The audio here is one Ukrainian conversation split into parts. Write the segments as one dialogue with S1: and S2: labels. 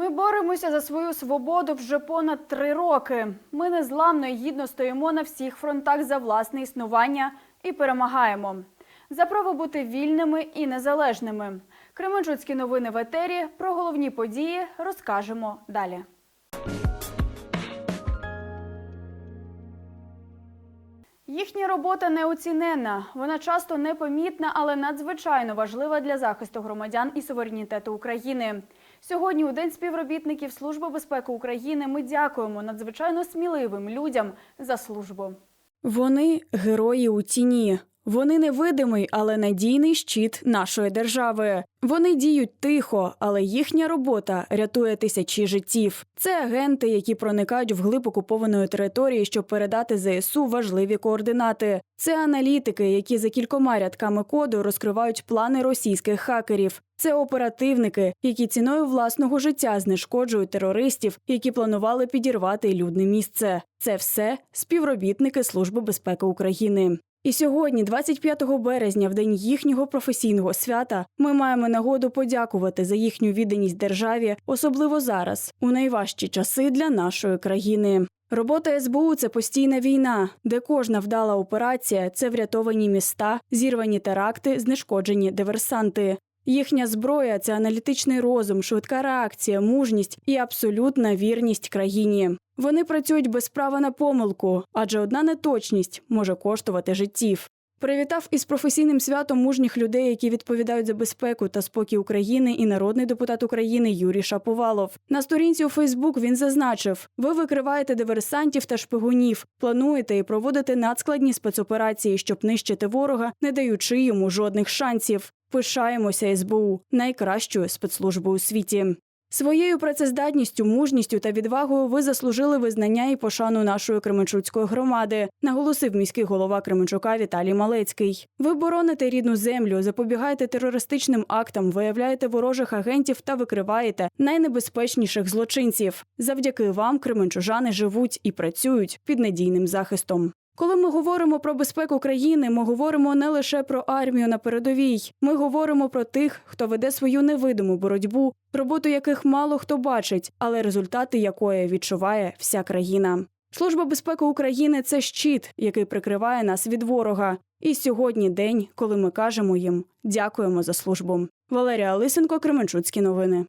S1: Ми боремося за свою свободу вже понад три роки. Ми незламно і гідно стоїмо на всіх фронтах за власне існування і перемагаємо. За право бути вільними і незалежними. Кременчуцькі новини в етері про головні події розкажемо далі. Їхня робота неоціненна. Вона часто непомітна, але надзвичайно важлива для захисту громадян і суверенітету України. Сьогодні, у День співробітників Служби безпеки України, ми дякуємо надзвичайно сміливим людям за службу.
S2: Вони герої у тіні. Вони невидимий, але надійний щит нашої держави. Вони діють тихо, але їхня робота рятує тисячі життів. Це агенти, які проникають вглиб окупованої території, щоб передати ЗСУ важливі координати. Це аналітики, які за кількома рядками коду розкривають плани російських хакерів. Це оперативники, які ціною власного життя знешкоджують терористів, які планували підірвати людне місце. Це все співробітники Служби безпеки України. І сьогодні, 25 березня, в день їхнього професійного свята, ми маємо нагоду подякувати за їхню відданість державі, особливо зараз, у найважчі часи для нашої країни. Робота СБУ це постійна війна, де кожна вдала операція це врятовані міста, зірвані теракти, знешкоджені диверсанти. Їхня зброя це аналітичний розум, швидка реакція, мужність і абсолютна вірність країні. Вони працюють без права на помилку, адже одна неточність може коштувати життів. Привітав із професійним святом мужніх людей, які відповідають за безпеку та спокій України, і народний депутат України Юрій Шаповалов. На сторінці у Фейсбук він зазначив: ви викриваєте диверсантів та шпигунів, плануєте і проводите надскладні спецоперації, щоб нищити ворога, не даючи йому жодних шансів. Пишаємося СБУ найкращою спецслужбою у світі. Своєю працездатністю, мужністю та відвагою ви заслужили визнання і пошану нашої Кременчуцької громади, наголосив міський голова Кременчука Віталій Малецький. Ви бороните рідну землю, запобігаєте терористичним актам, виявляєте ворожих агентів та викриваєте найнебезпечніших злочинців. Завдяки вам кременчужани живуть і працюють під надійним захистом. Коли ми говоримо про безпеку країни, ми говоримо не лише про армію на передовій. Ми говоримо про тих, хто веде свою невидиму боротьбу, роботу яких мало хто бачить, але результати якої відчуває вся країна. Служба безпеки України це щит, який прикриває нас від ворога. І сьогодні день, коли ми кажемо їм дякуємо за службу. Валерія Лисенко, Кременчуцькі новини.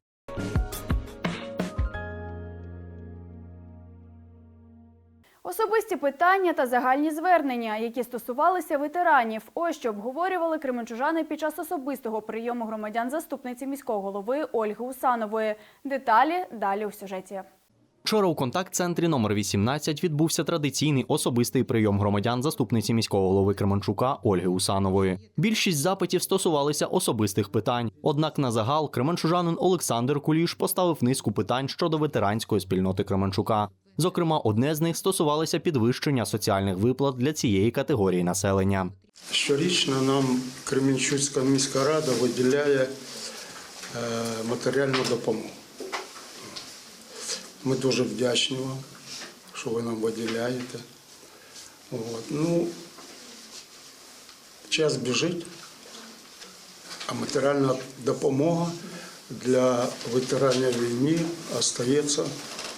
S1: Особисті питання та загальні звернення, які стосувалися ветеранів. Ось що обговорювали кременчужани під час особистого прийому громадян заступниці міського голови Ольги Усанової. Деталі далі у сюжеті.
S3: Вчора у контакт-центрі номер 18 відбувся традиційний особистий прийом громадян заступниці міського голови Кременчука Ольги Усанової. Більшість запитів стосувалися особистих питань. Однак на загал кременчужанин Олександр Куліш поставив низку питань щодо ветеранської спільноти Кременчука. Зокрема, одне з них стосувалося підвищення соціальних виплат для цієї категорії населення.
S4: Щорічно нам Кременчуцька міська рада виділяє е, матеріальну допомогу. Ми дуже вдячні вам, що ви нам виділяєте. От. Ну, час біжить, а матеріальна допомога для ветеранів війни залишається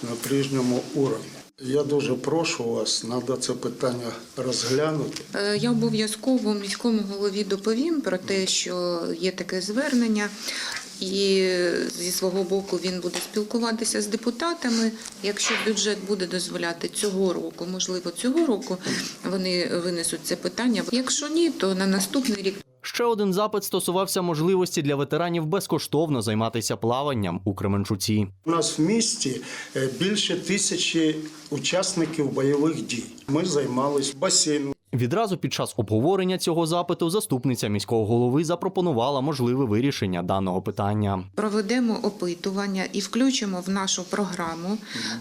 S4: на прежньому уровні. Я дуже прошу вас, треба це питання розглянути.
S5: Е, Я обов'язково міському голові доповім про те, що є таке звернення, і зі свого боку він буде спілкуватися з депутатами. Якщо бюджет буде дозволяти цього року, можливо, цього року вони винесуть це питання. Якщо ні, то на наступний рік.
S3: Ще один запит стосувався можливості для ветеранів безкоштовно займатися плаванням у Кременчуці.
S4: У нас в місті е, більше тисячі учасників бойових дій. Ми займалися басейном.
S3: Відразу під час обговорення цього запиту заступниця міського голови запропонувала можливе вирішення даного питання.
S5: Проведемо опитування і включимо в нашу програму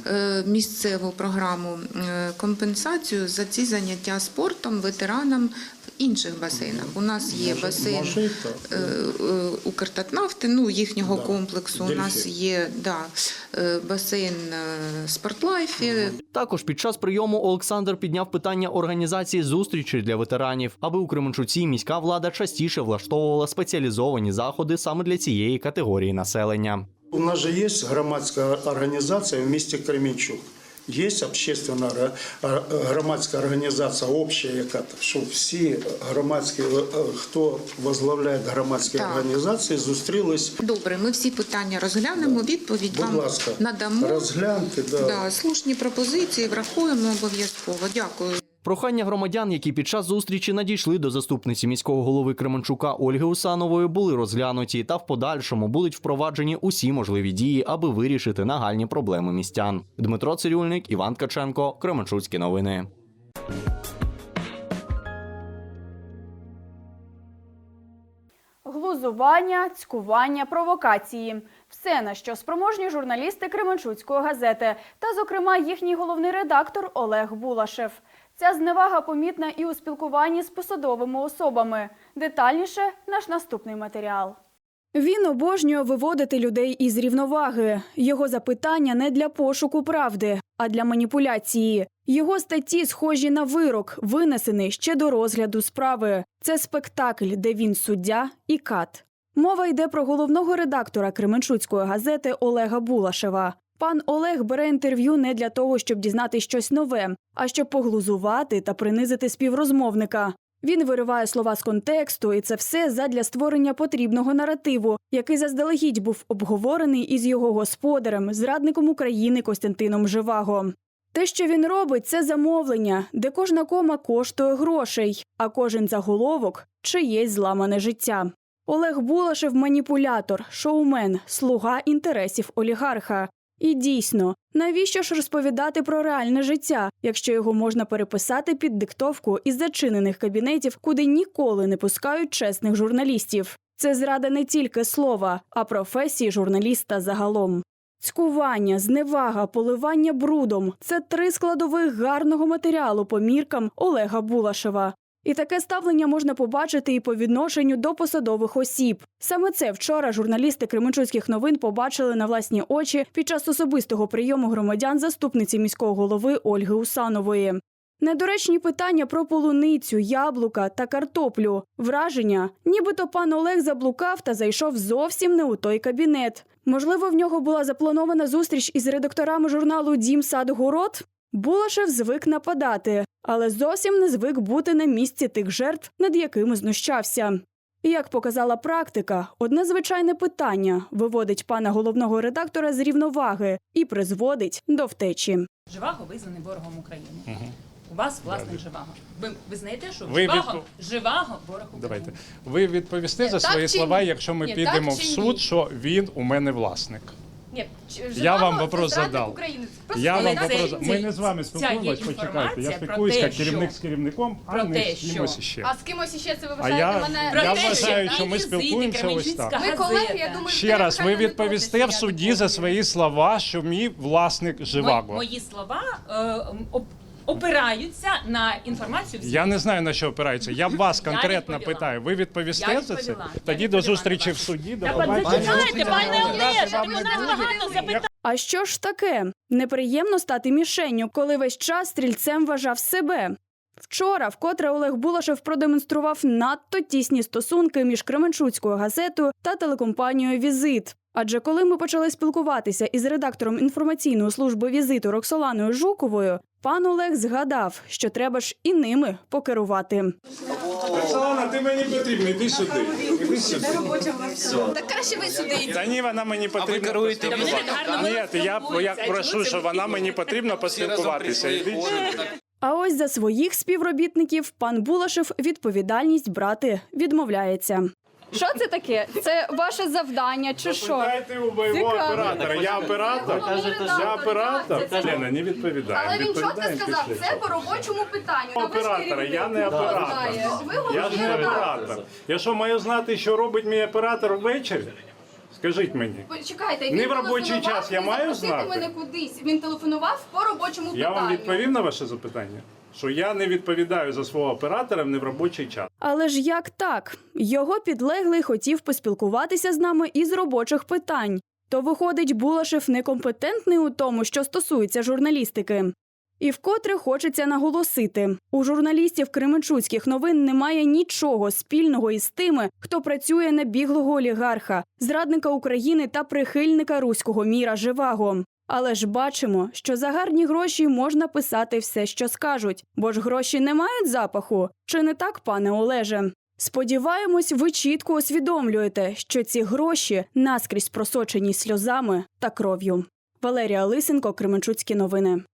S5: е, місцеву програму е, компенсацію за ці заняття спортом ветеранам інших басейнах. У нас є басейн е, е, Укртатнафти, ну їхнього комплексу. У нас є да, е, басейн Спортлайфі.
S3: Також під час прийому Олександр підняв питання організації зустрічей для ветеранів, аби у Кременчуці міська влада частіше влаштовувала спеціалізовані заходи саме для цієї категорії населення.
S4: У нас же есть громадская организация в місті Кременчук. Есть общественная ора- ора- громадська організація, общая яка-то, що всі громадські, хто возглавляє громадські
S5: Так.
S4: організації, зустрілись.
S5: Добре, ми всі питання розглянемо, відповідь
S4: Будь
S5: вам
S4: ласка,
S5: надамо.
S4: розгляньте. Да.
S5: Да, слушні пропозиції врахуємо обов'язково. Дякую.
S3: Прохання громадян, які під час зустрічі надійшли до заступниці міського голови Кременчука Ольги Усанової, були розглянуті та в подальшому будуть впроваджені усі можливі дії, аби вирішити нагальні проблеми містян. Дмитро Цирюльник, Іван Ткаченко, Кременчуцькі новини.
S1: Глузування, цькування, провокації все на що спроможні журналісти Кременчуцької газети, та, зокрема, їхній головний редактор Олег Булашев. Ця зневага помітна і у спілкуванні з посадовими особами. Детальніше наш наступний матеріал.
S2: Він обожнює виводити людей із рівноваги. Його запитання не для пошуку правди, а для маніпуляції. Його статті схожі на вирок, винесений ще до розгляду справи. Це спектакль, де він суддя і кат. Мова йде про головного редактора Кременчуцької газети Олега Булашева. Пан Олег бере інтерв'ю не для того, щоб дізнати щось нове, а щоб поглузувати та принизити співрозмовника. Він вириває слова з контексту, і це все задля створення потрібного наративу, який заздалегідь був обговорений із його господарем, зрадником України Костянтином Живаго. Те, що він робить, це замовлення, де кожна кома коштує грошей, а кожен заголовок чиєсь зламане життя. Олег Булашев маніпулятор, шоумен, слуга інтересів олігарха. І дійсно, навіщо ж розповідати про реальне життя, якщо його можна переписати під диктовку із зачинених кабінетів, куди ніколи не пускають чесних журналістів? Це зрада не тільки слова, а професії журналіста загалом. Цькування, зневага, поливання брудом це три складових гарного матеріалу по міркам Олега Булашева. І таке ставлення можна побачити і по відношенню до посадових осіб. Саме це вчора журналісти Кременчуцьких новин побачили на власні очі під час особистого прийому громадян заступниці міського голови Ольги Усанової. Недоречні питання про полуницю, яблука та картоплю. Враження, нібито пан Олег заблукав та зайшов зовсім не у той кабінет. Можливо, в нього була запланована зустріч із редакторами журналу Дім сад город. Булашев звик нападати, але зовсім не звик бути на місці тих жертв, над якими знущався. Як показала практика, одне звичайне питання виводить пана головного редактора з рівноваги і призводить до втечі.
S6: Живаго визнаний ворогом України. У вас власник Живаго. Ви визнаєте, що
S7: Ви
S6: Живаго,
S7: відпо-
S6: Живаго ворог України?
S7: Давайте. Ви відповісте
S8: Ні,
S7: за свої
S8: чи
S7: слова,
S8: ні?
S7: якщо ми
S8: Ні,
S7: підемо
S8: так
S7: в суд,
S8: ні?
S7: що він у мене власник.
S8: Ні,
S7: Я вам вопрос задав. Я вам вопрос.
S6: це-
S7: Ми не з вами спілкуємось, почекайте. Я спілкуюсь як керівник з керівником, а
S6: про
S7: не з кимось іще.
S8: А з кимось іще це ви вважаєте мене?
S7: Я вважаю,
S6: що
S7: ми спілкуємося ось так.
S8: Ми колеги, я думаю,
S7: Ще раз, ви відповісте в суді за свої слова, що мій власник Живаго.
S6: мої слова е, опираються на інформацію. в
S7: Я не знаю на що опирається. Я вас конкретно
S6: відповіла.
S7: питаю. Ви відповісте
S6: Я
S7: за це?
S6: відповіла. Я
S7: Тоді до
S6: відповіла
S7: зустрічі в суді. До
S6: Та
S7: побачення.
S6: зачекайте, пане Олеже, багато запитань.
S2: А що ж таке? Неприємно стати мішенню, коли весь час стрільцем вважав себе. Вчора, вкотре Олег Булашев продемонстрував надто тісні стосунки між Кременчуцькою газетою та телекомпанією Візит. Адже коли ми почали спілкуватися із редактором інформаційної служби візиту Роксоланою Жуковою, пан Олег згадав, що треба ж і ними покерувати.
S7: Оксана, ти мені потрібна, іди сюди. Іди сюди.
S8: Так краще ви сюди йдіть.
S7: Та ні, вона мені потрібна.
S3: керуєте
S7: поспілкуватися. Ні, я, я прошу, що вона мені потрібно поспілкуватися. Ідіть сюди.
S2: А ось за своїх співробітників пан Булашев відповідальність брати відмовляється.
S1: Що це таке? Це ваше завдання чи що?
S7: Питайте у моєго
S1: Цікаво.
S7: оператора. Я оператор? Я оператор? Лена, не відповідає.
S8: Але він чітко
S7: Відповідає
S8: сказав, це по робочому питанню.
S7: Оператора, я не оператор.
S8: Ви
S7: Я ж не
S8: головний
S7: оператор. Я що маю знати, що робить мій оператор ввечері? Скажіть мені.
S8: Почекайте,
S7: Не в робочий
S8: телефонував,
S7: час я
S8: не
S7: маю
S8: запросити
S7: знати?
S8: мене кудись. Він телефонував по робочому
S7: Я
S8: питанню.
S7: вам відповів на ваше запитання, що я не відповідаю за свого оператора в робочий час.
S2: Але ж як так? Його підлеглий хотів поспілкуватися з нами із робочих питань. То виходить, Булашев некомпетентний у тому, що стосується журналістики. І вкотре хочеться наголосити: у журналістів Кременчуцьких новин немає нічого спільного із тими, хто працює на біглого олігарха, зрадника України та прихильника руського міра живаго. Але ж бачимо, що за гарні гроші можна писати все, що скажуть, бо ж гроші не мають запаху. Чи не так, пане Олеже? Сподіваємось, ви чітко усвідомлюєте, що ці гроші наскрізь просочені сльозами та кров'ю. Валерія Лисенко, Кременчуцькі новини.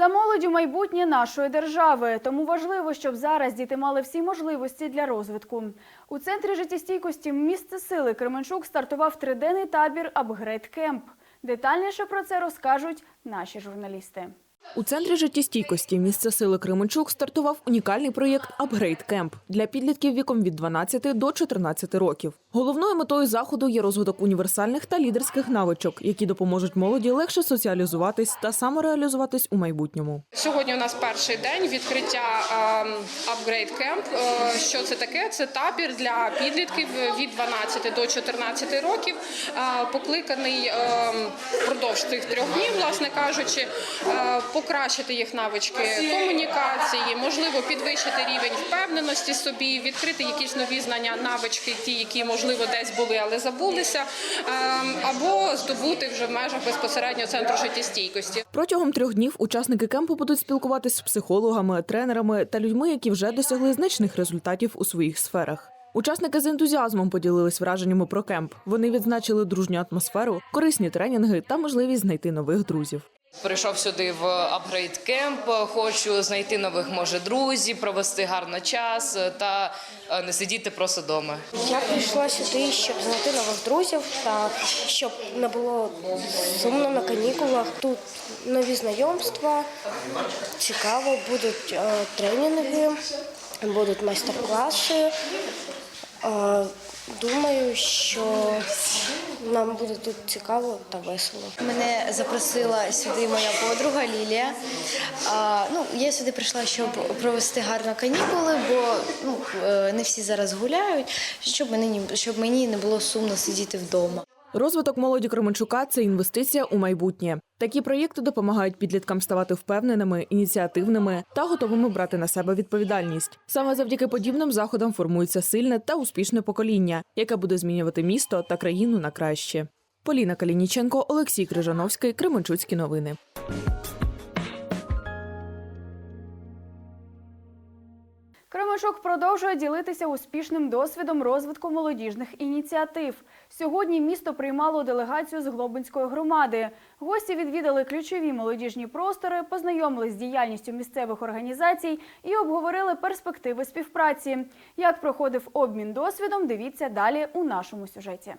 S1: За молоддю майбутнє нашої держави. Тому важливо, щоб зараз діти мали всі можливості для розвитку. У центрі життєстійкості місце сили Кременчук стартував триденний табір Апгрейд Кемп. Детальніше про це розкажуть наші журналісти.
S9: У центрі життєстійкості місце сили Кременчук стартував унікальний проєкт Апгрейд Кемп для підлітків віком від 12 до 14 років. Головною метою заходу є розвиток універсальних та лідерських навичок, які допоможуть молоді легше соціалізуватись та самореалізуватись у майбутньому.
S10: Сьогодні у нас перший день відкриття Upgrade Camp. Е, Що це таке? Це табір для підлітків від 12 до 14 років, е, покликаний ем, впродовж цих трьох днів, власне кажучи, е, покращити їх навички комунікації, можливо, підвищити рівень впевненості собі, відкрити якісь нові знання, навички, ті, які можливо десь були, але забулися, ем, або здобути вже в межах безпосередньо центру життєстійкості.
S9: Протягом трьох днів учасники кемпу будуть спілкуватись з психологами, тренерами та людьми, які вже досягли значних результатів у своїх сферах. Учасники з ентузіазмом поділились враженнями про кемп. Вони відзначили дружню атмосферу, корисні тренінги та можливість знайти нових друзів.
S11: Прийшов сюди в апгрейд кемп. Хочу знайти нових може друзів, провести гарно час та е, не сидіти просто вдома.
S12: Я прийшла сюди, щоб знайти нових друзів та щоб не було сумно на канікулах. Тут нові знайомства, цікаво, будуть е, тренінги, будуть майстер-класи. Думаю, що нам буде тут цікаво та весело.
S13: Мене запросила сюди моя подруга Лілія. А, ну, я сюди прийшла, щоб провести гарно канікули, бо ну, е, не всі зараз гуляють, щоб мені, щоб мені не було сумно сидіти вдома.
S9: Розвиток молоді Кременчука це інвестиція у майбутнє. Такі проєкти допомагають підліткам ставати впевненими, ініціативними та готовими брати на себе відповідальність. Саме завдяки подібним заходам формується сильне та успішне покоління, яке буде змінювати місто та країну на краще. Поліна Калініченко, Олексій Крижановський, Кременчуцькі новини.
S1: Кременчук продовжує ділитися успішним досвідом розвитку молодіжних ініціатив. Сьогодні місто приймало делегацію з Глобинської громади. Гості відвідали ключові молодіжні простори, познайомились з діяльністю місцевих організацій і обговорили перспективи співпраці. Як проходив обмін досвідом, дивіться далі у нашому сюжеті.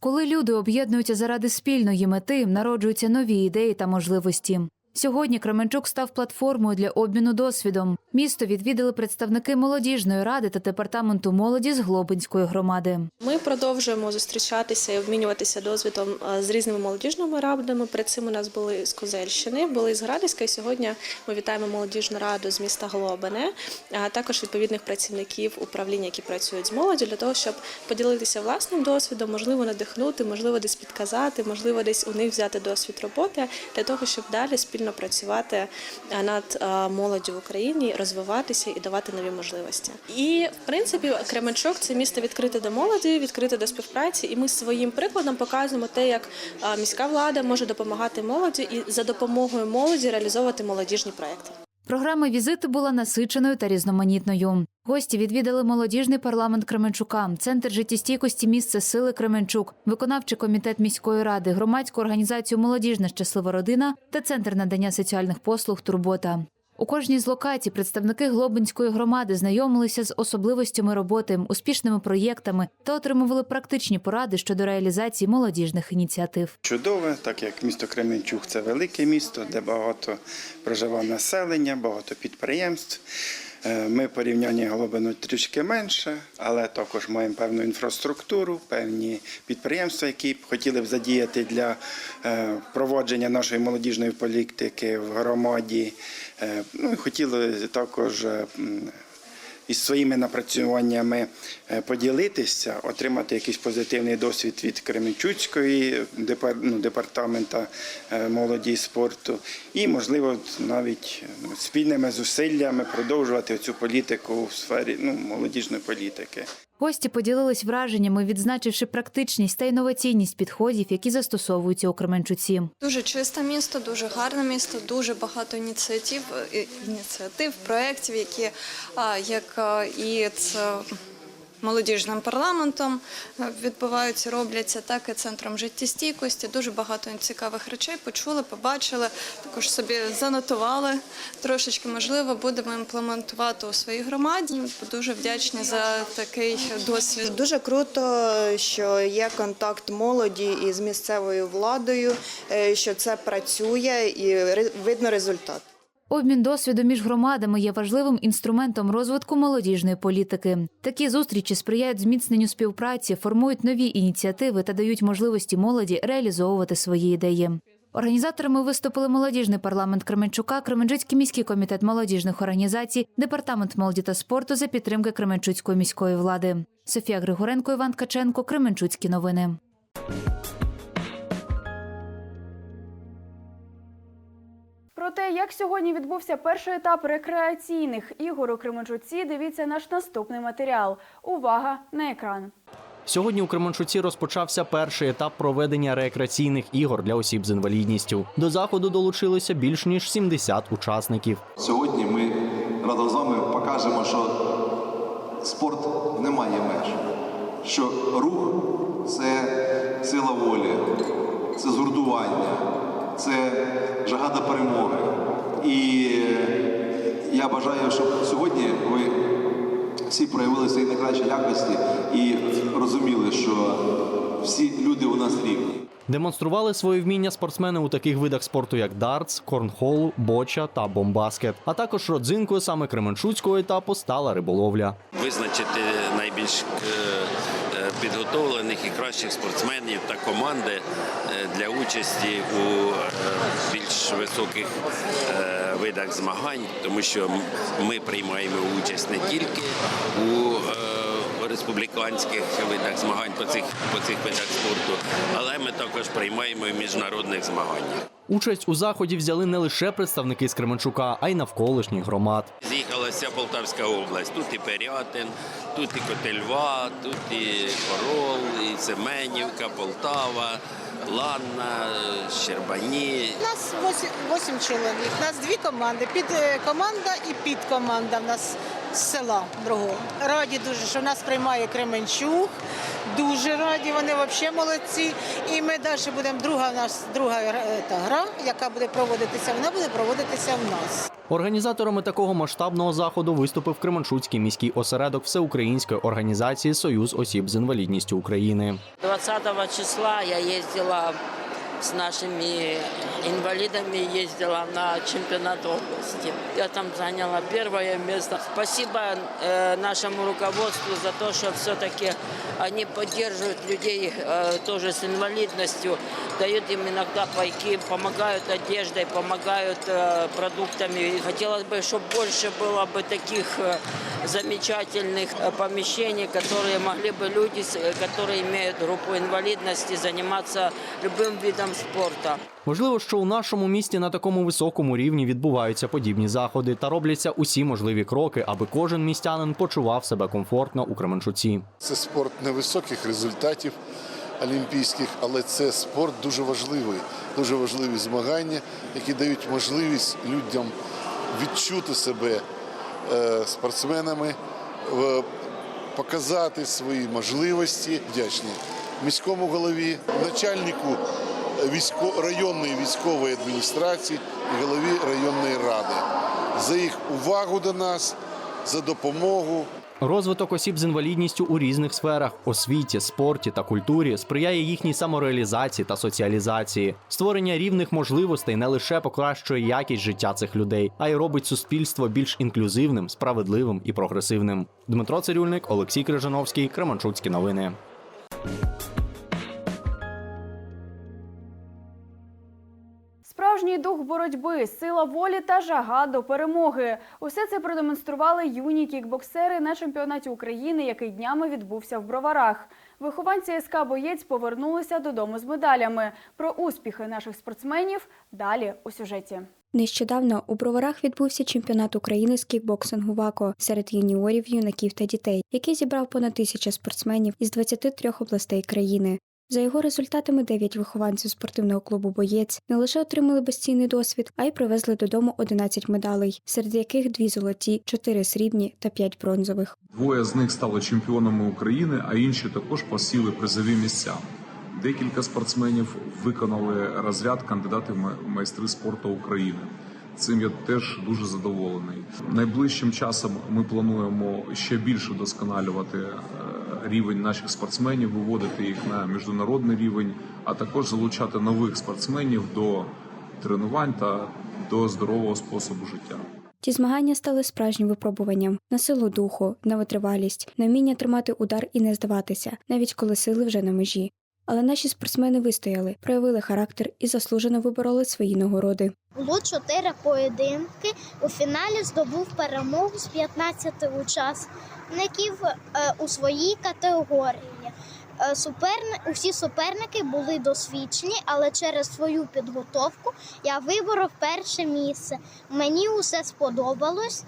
S14: Коли люди об'єднуються заради спільної мети, народжуються нові ідеї та можливості. Сьогодні Кременчук став платформою для обміну досвідом. Місто відвідали представники молодіжної ради та департаменту молоді з Глобинської громади.
S12: Ми продовжуємо зустрічатися і обмінюватися досвідом е, з різними молодіжними радами. Перед цим у нас були з Козельщини, були з Градиська. І сьогодні ми вітаємо молодіжну раду з міста Глобине, а також відповідних працівників управління, які працюють з молоддю, для того, щоб поділитися власним досвідом, можливо, надихнути, можливо, десь підказати, можливо, десь у них взяти досвід роботи для того, щоб далі спільно працювати е, над е, молоддю в Україні, розвиватися і давати нові можливості. І в принципі, Кременчук це місто відкрите до молоді, відкрите до співпраці. І ми своїм прикладом показуємо те, як е, міська влада може допомагати молоді і за допомогою молоді реалізовувати молодіжні проекти.
S14: Програма візиту була насиченою та різноманітною. Гості відвідали молодіжний парламент Кременчука, центр життєстійкості місце сили Кременчук, виконавчий комітет міської ради, громадську організацію Молодіжна щаслива родина та центр надання соціальних послуг Турбота. У кожній з локацій представники Глобинської громади знайомилися з особливостями роботи, успішними проєктами та отримували практичні поради щодо реалізації молодіжних ініціатив.
S15: Чудове, так як місто Кременчук це велике місто, де багато проживає населення, багато підприємств. Е, Ми порівнянні Голубину трішки менше, але також маємо певну інфраструктуру, певні підприємства, які б хотіли б задіяти для е, проводження нашої молодіжної політики в громаді. Е, Ну і хотіли також із своїми напрацюваннями е, поділитися, отримати якийсь позитивний досвід від Кременчуцької ну, департамента е, молоді і спорту, і, можливо, навіть е, спільними зусиллями продовжувати цю політику в сфері ну, молодіжної політики.
S14: Гості поділились враженнями, відзначивши практичність та інноваційність підходів, які застосовуються у Кременчуці.
S16: Дуже чисте місто, дуже гарне місто, дуже багато ініціатив, е, ініціатив, проєктів, які як і з молодіжним парламентом е, відбуваються, робляться, так і центром життєстійкості. Дуже багато цікавих речей почули, побачили, також собі занотували трошечки. Можливо, будемо імплементувати у своїй громаді. Дуже вдячні за такий досвід.
S17: Дуже круто, що є контакт молоді із місцевою владою, е, що це працює і видно результат.
S14: Обмін досвідом між громадами є важливим інструментом розвитку молодіжної політики. Такі зустрічі сприяють зміцненню співпраці, формують нові ініціативи та дають можливості молоді реалізовувати свої ідеї. Організаторами виступили молодіжний парламент Кременчука, Кременчуцький міський комітет молодіжних організацій, департамент молоді та спорту за підтримки Кременчуцької міської влади. Софія Григоренко, Іван Ткаченко, Кременчуцькі новини.
S1: Те, як сьогодні відбувся перший етап рекреаційних ігор у Кременчуці, дивіться наш наступний матеріал. Увага на екран.
S3: Сьогодні у Кременчуці розпочався перший етап проведення рекреаційних ігор для осіб з інвалідністю. До заходу долучилося більш ніж 70 учасників.
S18: Сьогодні ми разом з вами покажемо, що спорт не має меж, що рух це сила волі, це згуртування, це жага до перемоги. І я бажаю, щоб сьогодні ви всі проявили свої найкращі якості і розуміли, що всі люди у нас рівні.
S3: Демонстрували своє вміння спортсмени у таких видах спорту, як дартс, корнхол, боча та бомбаскет. А також родзинкою саме Кременчуцького етапу стала риболовля.
S19: визначити найбільш е, е, підготовлених і кращих спортсменів та команди е, для участі у е, більш високих е, видах змагань, тому що ми приймаємо участь не тільки у республіканських видах змагань по цих по цих видах спорту, але ми також приймаємо і в міжнародних змаганнях.
S3: Участь у заході взяли не лише представники з Кременчука, а й навколишніх громад.
S19: З'їхала вся Полтавська область. Тут і Пирятин, тут і Котельва, тут і Корол, і Семенівка, Полтава, Ланна, Щербані.
S20: У нас 8 чоловік. У нас дві команди. Під е, команда і підкоманда в нас з села другого. Раді дуже, що нас приймає Кременчук. Дуже раді, вони взагалі молодці. І ми далі будемо друга у нас друга е, та гра, яка буде проводитися. Вона буде проводитися в нас.
S3: Організаторами такого масштабного заходу виступив Кременчуцький міський осередок Всеукраїнської організації Союз осіб з інвалідністю України.
S21: 20 числа я ездила с нашими инвалидами, ездила на чемпионат области. Я там заняла первое место. Спасибо э, нашему руководству за то, что все-таки они поддерживают людей э, тоже с инвалидностью, дают им иногда пайки, помогают одеждой, помогают э, продуктами. И хотелось бы, чтобы больше было бы таких э, замечательных э, помещений, которые могли бы люди, с- э, которые имеют группу инвалидности, заниматься любым видом спорта.
S3: Важливо, що у нашому місті на такому високому рівні відбуваються подібні заходи та робляться усі можливі кроки, аби кожен містянин почував себе комфортно у Кременчуці.
S22: Це спорт невисоких результатів олімпійських, але це спорт дуже важливий, дуже важливі змагання, які дають можливість людям відчути себе е, спортсменами, показати свої можливості. Вдячні міському голові, начальнику районної військової адміністрації і голові районної ради за їх увагу до нас, за допомогу.
S3: Розвиток осіб з інвалідністю у різних сферах освіті, спорті та культурі сприяє їхній самореалізації та соціалізації. Створення рівних можливостей не лише покращує якість життя цих людей, а й робить суспільство більш інклюзивним, справедливим і прогресивним. Дмитро Цирюльник, Олексій Крижановський, Кременчуцькі новини.
S1: Справжній дух боротьби, сила волі та жага до перемоги. Усе це продемонстрували юні кікбоксери на чемпіонаті України, який днями відбувся в Броварах. Вихованці СК «Боєць» повернулися додому з медалями. Про успіхи наших спортсменів далі у сюжеті.
S23: Нещодавно у Броварах відбувся чемпіонат України з кікбоксингу ВАКО серед юніорів, юнаків та дітей, який зібрав понад тисяча спортсменів із 23 областей країни. За його результатами 9 вихованців спортивного клубу Боєць не лише отримали безцінний досвід, а й привезли додому 11 медалей, серед яких дві золоті, 4 срібні та 5 бронзових.
S24: Двоє з них стали чемпіонами України, а інші також посіли призові місця. Декілька спортсменів виконали розряд кандидати в майстри спорту України. Цим я теж дуже задоволений. Найближчим часом ми плануємо ще більше досконалювати е, рівень наших спортсменів, виводити їх на міжнародний рівень, а також залучати нових спортсменів до тренувань та до здорового способу життя.
S23: Ті змагання стали справжнім випробуванням на силу духу, на витривалість, на вміння тримати удар і не здаватися, навіть коли сили вже на межі. Але наші спортсмени вистояли, проявили характер і заслужено вибороли свої нагороди.
S25: Було чотири поєдинки. У фіналі здобув перемогу з 15 учасників е, у своїй категорії. Е, Суперни... Усі суперники були досвідчені, але через свою підготовку я виборов перше місце. Мені усе сподобалось.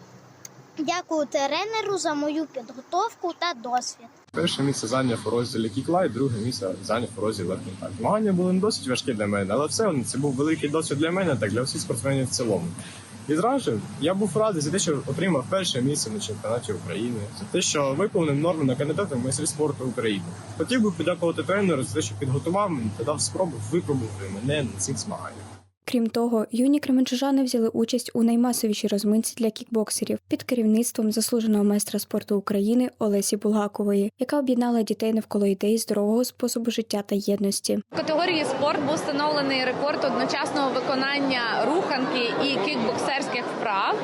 S25: Дякую тренеру за мою підготовку та досвід.
S26: Перше місце зайняв у розділі кіклайт, друге місце зайняв у розділі легкінтак. Змагання були не досить важкі для мене, але все одно це був великий досвід для мене, так для всіх спортсменів в цілому. І зразу я був радий за те, що отримав перше місце на чемпіонаті України, за те, що виповнив норми на кандидата в майстри спорту України. Хотів би подякувати тренеру за те, що підготував мене та дав спробу випробувати мене на цих змаганнях.
S23: Крім того, юні кременчужани взяли участь у наймасовішій розминці для кікбоксерів під керівництвом заслуженого майстра спорту України Олесі Булгакової, яка об'єднала дітей навколо ідей здорового способу життя та єдності.
S27: В категорії спорт був встановлений рекорд одночасного виконання руханки і кікбоксерських вправ.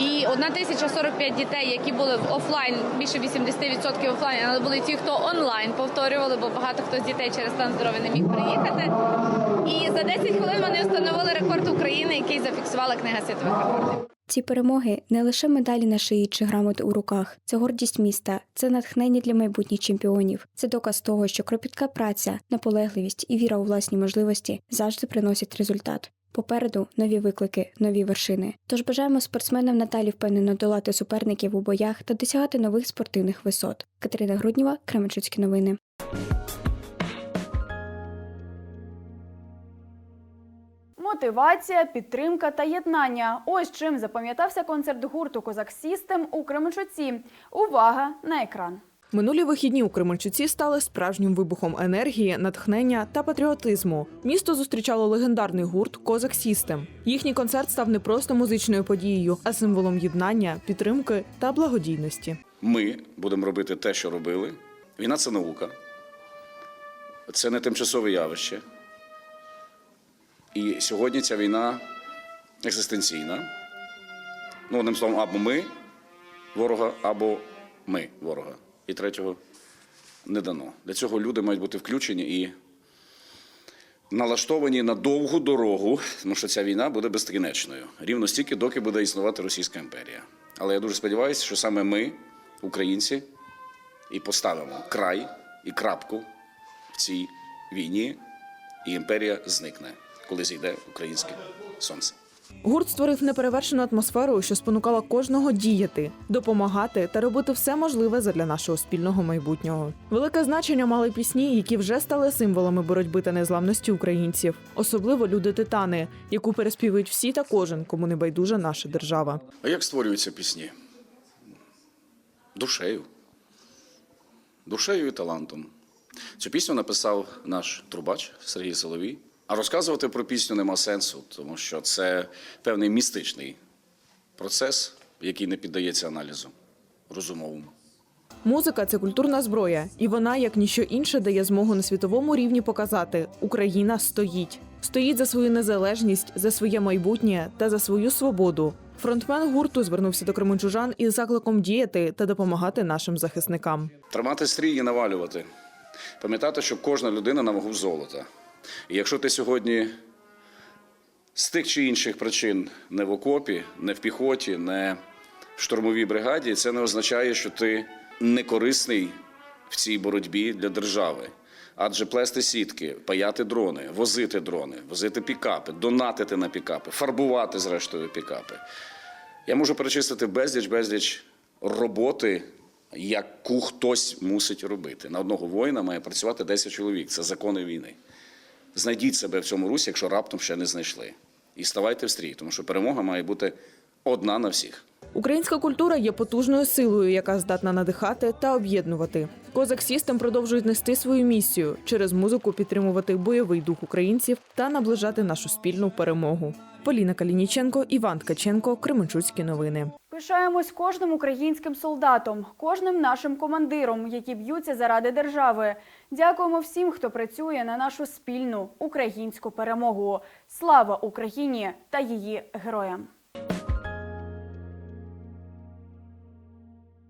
S27: І 1045 дітей, які були в офлайн, більше 80% офлайн, але були ті, хто онлайн повторювали, бо багато хто з дітей через стан здоров'я не міг приїхати. І за 10 хвилин вони встановили рекорд України, який зафіксувала книга світових рекордів.
S23: Ці перемоги не лише медалі на шиї чи грамоти у руках, це гордість міста, це натхнення для майбутніх чемпіонів. Це доказ того, що кропітка праця, наполегливість і віра у власні можливості завжди приносять результат. Попереду нові виклики, нові вершини. Тож бажаємо спортсменам Наталі впевнено долати суперників у боях та досягати нових спортивних висот. Катерина Грудніва, Кременчуцькі новини.
S1: Мотивація, підтримка та єднання. Ось чим запам'ятався концерт гурту Козак Сістем у Кременчуці. Увага на екран.
S9: Минулі вихідні у Кременчуці стали справжнім вибухом енергії, натхнення та патріотизму. Місто зустрічало легендарний гурт Козак Сістем. Їхній концерт став не просто музичною подією, а символом єднання, підтримки та благодійності.
S28: Ми будемо робити те, що робили. Війна це наука, це не тимчасове явище. І сьогодні ця війна екзистенційна. Ну, одним словом, або ми ворога, або ми ворога. І третього не дано. Для цього люди мають бути включені і налаштовані на довгу дорогу, тому що ця війна буде безкінечною. Рівно стільки, доки буде існувати Російська імперія. Але я дуже сподіваюся, що саме ми, українці, і поставимо край і крапку в цій війні, і імперія зникне, коли зійде українське сонце.
S9: Гурт створив неперевершену атмосферу, що спонукала кожного діяти, допомагати та робити все можливе задля нашого спільного майбутнього. Велике значення мали пісні, які вже стали символами боротьби та незламності українців, особливо люди титани, яку переспівують всі та кожен, кому не байдужа наша держава.
S28: А як створюються пісні? Душею. Душею і талантом. Цю пісню написав наш трубач Сергій Соловій. А розказувати про пісню нема сенсу, тому що це певний містичний процес, який не піддається аналізу розумовому.
S9: Музика це культурна зброя, і вона, як ніщо інше, дає змогу на світовому рівні показати: Україна стоїть, стоїть за свою незалежність, за своє майбутнє та за свою свободу. Фронтмен гурту звернувся до кременчужан із закликом діяти та допомагати нашим захисникам.
S28: Тримати стрій і навалювати. Пам'ятати, що кожна людина на вагу золота. І якщо ти сьогодні з тих чи інших причин не в окопі, не в піхоті, не в штурмовій бригаді, це не означає, що ти не корисний в цій боротьбі для держави. Адже плести сітки, паяти дрони, возити дрони, возити пікапи, донатити на пікапи, фарбувати зрештою пікапи. Я можу перечислити безліч, безліч роботи, яку хтось мусить робити. На одного воїна має працювати 10 чоловік. Це закони війни. Знайдіть себе в цьому русі, якщо раптом ще не знайшли. І ставайте в стрій, тому що перемога має бути одна на всіх.
S9: Українська культура є потужною силою, яка здатна надихати та об'єднувати. Козак Сістем продовжують нести свою місію через музику підтримувати бойовий дух українців та наближати нашу спільну перемогу. Поліна Калініченко, Іван Ткаченко, Кременчуцькі новини.
S2: Пишаємось кожним українським солдатом, кожним нашим командиром, які б'ються заради держави. Дякуємо всім, хто працює на нашу спільну українську перемогу. Слава Україні та її героям!